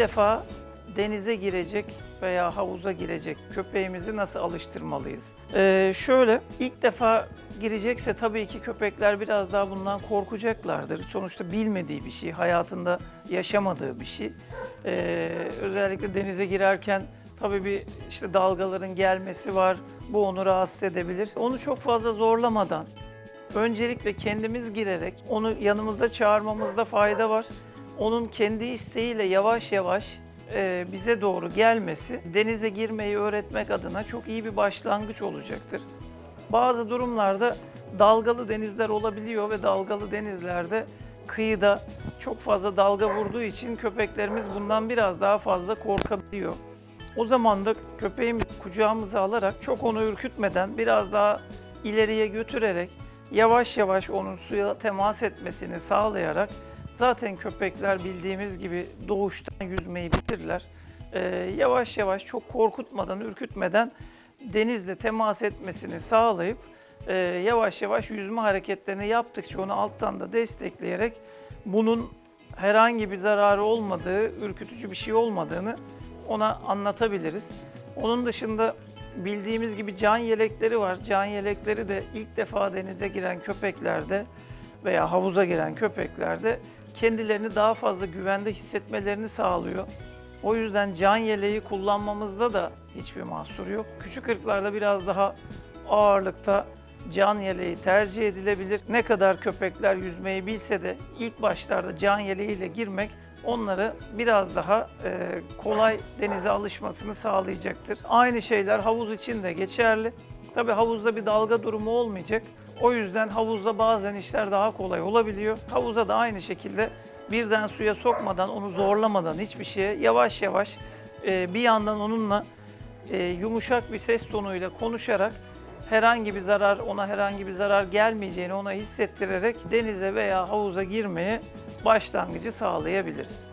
defa denize girecek veya havuza girecek köpeğimizi nasıl alıştırmalıyız? Ee, şöyle ilk defa girecekse tabii ki köpekler biraz daha bundan korkacaklardır. Sonuçta bilmediği bir şey, hayatında yaşamadığı bir şey. Ee, özellikle denize girerken tabii bir işte dalgaların gelmesi var. Bu onu rahatsız edebilir. Onu çok fazla zorlamadan öncelikle kendimiz girerek onu yanımıza çağırmamızda fayda var. Onun kendi isteğiyle yavaş yavaş e, bize doğru gelmesi denize girmeyi öğretmek adına çok iyi bir başlangıç olacaktır. Bazı durumlarda dalgalı denizler olabiliyor ve dalgalı denizlerde kıyıda çok fazla dalga vurduğu için köpeklerimiz bundan biraz daha fazla korkabiliyor. O zaman da köpeğimizi kucağımıza alarak çok onu ürkütmeden biraz daha ileriye götürerek yavaş yavaş onun suya temas etmesini sağlayarak zaten köpekler bildiğimiz gibi doğuştan yüzmeyi bilirler. Ee, yavaş yavaş çok korkutmadan, ürkütmeden denizle temas etmesini sağlayıp e, yavaş yavaş yüzme hareketlerini yaptıkça onu alttan da destekleyerek bunun herhangi bir zararı olmadığı, ürkütücü bir şey olmadığını ona anlatabiliriz. Onun dışında bildiğimiz gibi can yelekleri var. Can yelekleri de ilk defa denize giren köpeklerde veya havuza giren köpeklerde kendilerini daha fazla güvende hissetmelerini sağlıyor. O yüzden can yeleği kullanmamızda da hiçbir mahsur yok. Küçük ırklarda biraz daha ağırlıkta can yeleği tercih edilebilir. Ne kadar köpekler yüzmeyi bilse de ilk başlarda can yeleğiyle girmek onları biraz daha e, kolay denize alışmasını sağlayacaktır. Aynı şeyler havuz için de geçerli. Tabii havuzda bir dalga durumu olmayacak. O yüzden havuzda bazen işler daha kolay olabiliyor. Havuza da aynı şekilde birden suya sokmadan, onu zorlamadan hiçbir şeye yavaş yavaş e, bir yandan onunla e, yumuşak bir ses tonuyla konuşarak herhangi bir zarar, ona herhangi bir zarar gelmeyeceğini ona hissettirerek denize veya havuza girmeye başlangıcı sağlayabiliriz.